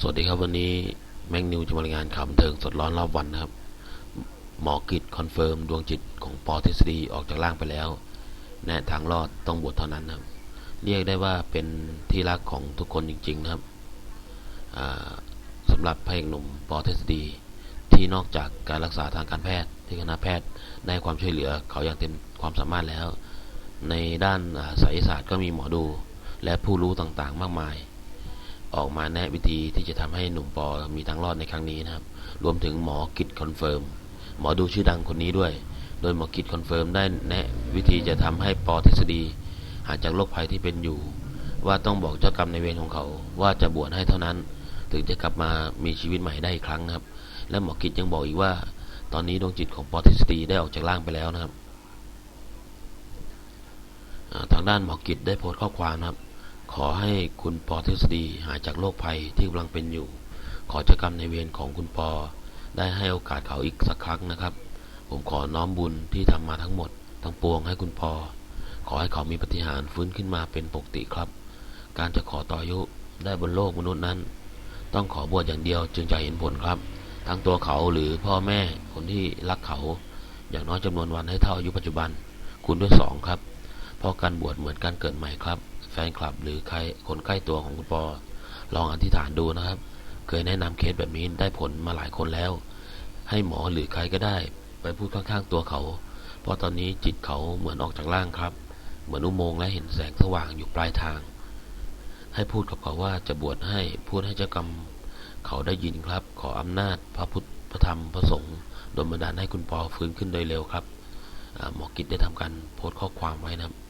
สวัสดีครับวันนี้แมงนิวจะมารายงานข่าวบันเทิงสดร้อนรอบวันนะครับ หมอกิจคอนเฟิร์มดวงจิตของปอทฤษฎีออกจากร่างไปแล้ว แนะทางรอดต้องบวชเท่านั้นนะครับ เรียกได้ว่าเป็นที่รักของทุกคนจริง ๆนะครับอ่าสำหรับพระเอกหนุ่มปอทฤษฎีที่นอกจากการรักษาทางการแพทย์ที่คณะแพทย์ได้ความช่วยเหลือเขาอย่างเต็มความสามารถแล้ว ในด้านอ่าไสยศาสตร์ก็มีหมอดูและผู้รู้ต่างๆ มากมาย ออกมาแนะวิธีที่จะทำให้หนุ่มปอมีทางรอดในครั้งนี้นะครับ รวมถึงหมอกิจคอนเฟิร์มหมอดูชื่อดังคนนี้ด้วย โดยหมอกิจคอนเฟิร์มได้แนะวิธีจะทำให้ปอทฤษฎีหายจากโรคภัยที่เป็นอยู่ ว่าต้องบอกเจ้ากรรมในเวรของเขา ว่าจะบวชให้เท่านั้น ถึงจะกลับมามีชีวิตใหม่ได้อีกครั้งนะครับ และหมอกิจยังบอกอีกว่า ตอนนี้ดวงจิตของปอทฤษฎีได้ออกจากร่างไปแล้วนะครับทางด้านหมอกิจได้โพสต์ข้อความนะครับ ขอให้คุณปอทฤษฎีหายจากโรคภัยที่กำลังเป็นอยู่ ขอเจ้ากรรมในเวรของคุณปอ ได้ให้โอกาสเขาอีกสักครั้งนะครับ ผมขอน้อมบุญที่ทำมาทั้งหมด ทั้งปวงให้คุณปอ ขอให้เขามีปฏิหารฟื้นขึ้นมาเป็นปกติครับ การจะขอต่ออายุได้บนโลกมนุษย์นั้น ต้องขอบวชอย่างเดียวจึงจะเห็นผลครับ ทั้งตัวเขาหรือพ่อแม่คนที่รักเขา อย่างน้อยจำนวนวันให้เท่าอายุปัจจุบัน คูณด้วยสองครับเพราะการบวชเหมือนการเกิดใหม่ครับ นคลับ หรือใครคนใกล้ตัวของคุณปอ ลองอธิษฐานดูนะครับ เคยแนะนำเคสแบบนี้ได้ผลมาหลายคนแล้ว ให้หมอหรือใครก็ได้ ไปพูดข้างๆตัวเขา เพราะตอนนี้จิตเขาเหมือนออกจากร่างครับ เหมือนอุโมงค์และเห็นแสงสว่างอยู่ปลายทาง ให้พูดกับเขาว่าจะบวชให้พูดให้เจ้ากรรมเขาได้ยินครับ ขออำนาจพระพุทธพระธรรมพระสงฆ์ดนบันดาลให้คุณปอฟื้นขึ้นโดยเร็วครับหมอกิจได้ทำการโพสต์ข้อความไว้นะครับ